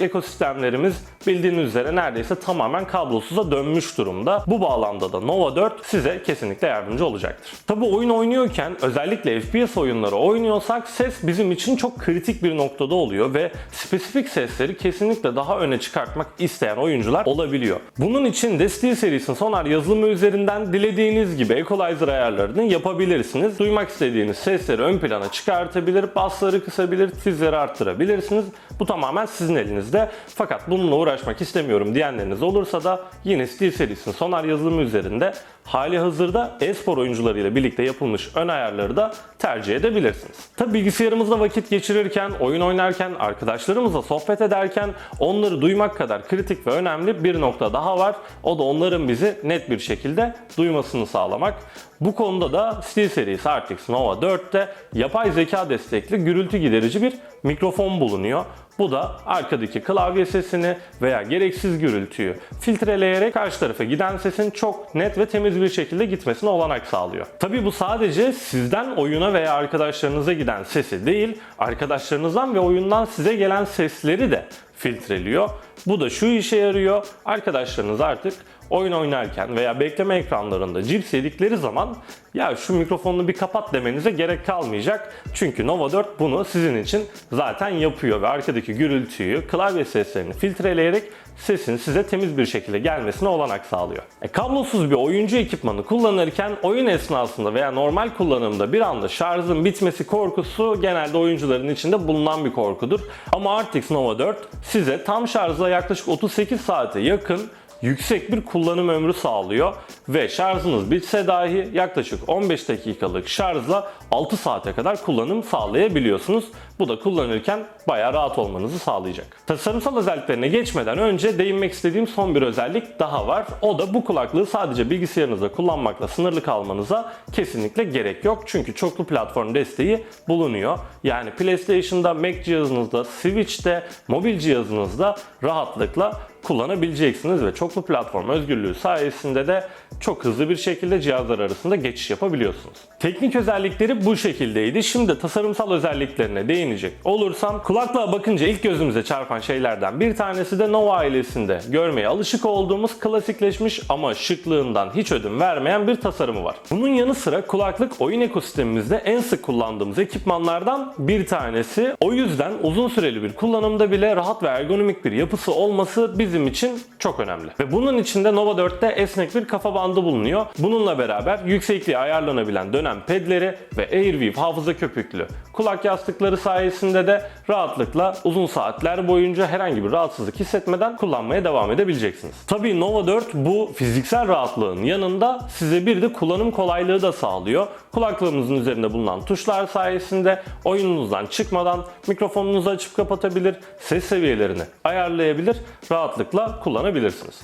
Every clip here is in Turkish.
ekosistemlerimiz bildiğiniz üzere neredeyse tamamen kablosuza dönmüş durumda. Bu bağlamda da Nova 4 size kesinlikle yardımcı olacaktır. Tabi oyun oynuyorken özellikle FPS oyunları oynuyorsak ses bizim için çok kritik bir noktada oluyor ve spesifik sesleri kesinlikle daha öne çıkartmak isteyen oyuncular olabiliyor. Bunun için de Steel serisinin Sonar yazılımı üzerinden dilediğiniz gibi equalizer ayarlarını yapabilirsiniz. Duymak istediğiniz sesleri ön plana çıkartabilir, bassları kısabilir, tizleri arttırabilirsiniz. Bu tamamen sizin elinizde. Fakat bununla uğraşmak istemiyorum diyenleriniz olursa da yine Steel serisinin Sonar yazılımı üzerinde hali hazırda e-spor oyuncularıyla birlikte yapılmış ön ayarları da tercih edebilirsiniz. Tabi bilgisayarımızda vakit geçirirken, oyun oynarken, arkadaşlarımızla sohbet ederken onları duymak kadar kritik ve önemli bir nokta daha var. O da onların bizi net bir şekilde duymasını sağlamak. Bu konuda da Steel serisi RTX Nova 4'te yapay zeka destekli gürültü giderici bir mikrofon bulunuyor. Bu da arkadaki klavye sesini veya gereksiz gürültüyü filtreleyerek karşı tarafa giden sesin çok net ve temiz bir şekilde gitmesine olanak sağlıyor. Tabii bu sadece sizden oyuna veya arkadaşlarınıza giden sesi değil, arkadaşlarınızdan ve oyundan size gelen sesleri de filtreliyor. Bu da şu işe yarıyor. Arkadaşlarınız artık oyun oynarken veya bekleme ekranlarında cips yedikleri zaman ya şu mikrofonunu bir kapat demenize gerek kalmayacak. Çünkü Nova 4 bunu sizin için zaten yapıyor ve arkadaki gürültüyü, klavye seslerini filtreleyerek sesin size temiz bir şekilde gelmesine olanak sağlıyor. E, kablosuz bir oyuncu ekipmanı kullanırken oyun esnasında veya normal kullanımda bir anda şarjın bitmesi korkusu genelde oyuncuların içinde bulunan bir korkudur. Ama RTX Nova 4 size tam şarjla yaklaşık 38 saate yakın yüksek bir kullanım ömrü sağlıyor ve şarjınız bitse dahi yaklaşık 15 dakikalık şarjla 6 saate kadar kullanım sağlayabiliyorsunuz. Bu da kullanırken bayağı rahat olmanızı sağlayacak. Tasarımsal özelliklerine geçmeden önce değinmek istediğim son bir özellik daha var. O da bu kulaklığı sadece bilgisayarınızda kullanmakla sınırlı kalmanıza kesinlikle gerek yok. Çünkü çoklu platform desteği bulunuyor. Yani PlayStation'da, Mac cihazınızda, Switch'te, mobil cihazınızda rahatlıkla kullanabileceksiniz ve çoklu platform özgürlüğü sayesinde de çok hızlı bir şekilde cihazlar arasında geçiş yapabiliyorsunuz. Teknik özellikleri bu şekildeydi. Şimdi tasarımsal özelliklerine değinecek olursam kulaklığa bakınca ilk gözümüze çarpan şeylerden bir tanesi de Nova ailesinde görmeye alışık olduğumuz klasikleşmiş ama şıklığından hiç ödün vermeyen bir tasarımı var. Bunun yanı sıra kulaklık oyun ekosistemimizde en sık kullandığımız ekipmanlardan bir tanesi. O yüzden uzun süreli bir kullanımda bile rahat ve ergonomik bir yapısı olması bizim için çok önemli. Ve bunun içinde Nova 4'te esnek bir kafa bandı bulunuyor. Bununla beraber yüksekliği ayarlanabilen dönem pedleri ve Airweave hafıza köpüklü kulak yastıkları sayesinde de rahatlıkla uzun saatler boyunca herhangi bir rahatsızlık hissetmeden kullanmaya devam edebileceksiniz. Tabii Nova 4 bu fiziksel rahatlığın yanında size bir de kullanım kolaylığı da sağlıyor. Kulaklığımızın üzerinde bulunan tuşlar sayesinde oyununuzdan çıkmadan mikrofonunuzu açıp kapatabilir, ses seviyelerini ayarlayabilir, rahatlıkla kullanabilirsiniz.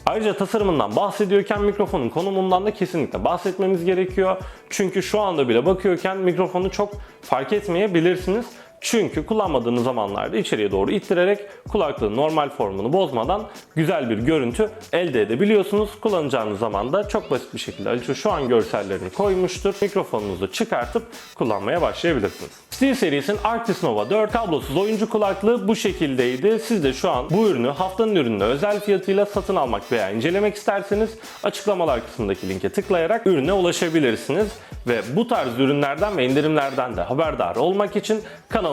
Ayrıca tasarımından bahsediyorken mikrofonun konumundan da kesinlikle bahsetmemiz gerekiyor. Çünkü şu anda bile bakıyorken mikrofonu çok fark etmeyebilirsiniz. Çünkü kullanmadığınız zamanlarda içeriye doğru ittirerek kulaklığın normal formunu bozmadan güzel bir görüntü elde edebiliyorsunuz. Kullanacağınız zaman da çok basit bir şekilde Aliço şu an görsellerini koymuştur. Mikrofonunuzu çıkartıp kullanmaya başlayabilirsiniz. Steel serisinin Arctis Nova 4 kablosuz oyuncu kulaklığı bu şekildeydi. Siz de şu an bu ürünü haftanın ürününe özel fiyatıyla satın almak veya incelemek isterseniz açıklamalar kısmındaki linke tıklayarak ürüne ulaşabilirsiniz. Ve bu tarz ürünlerden ve indirimlerden de haberdar olmak için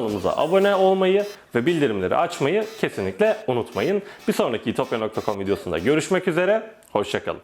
kanalımıza abone olmayı ve bildirimleri açmayı kesinlikle unutmayın. Bir sonraki itopya.com videosunda görüşmek üzere, hoşçakalın.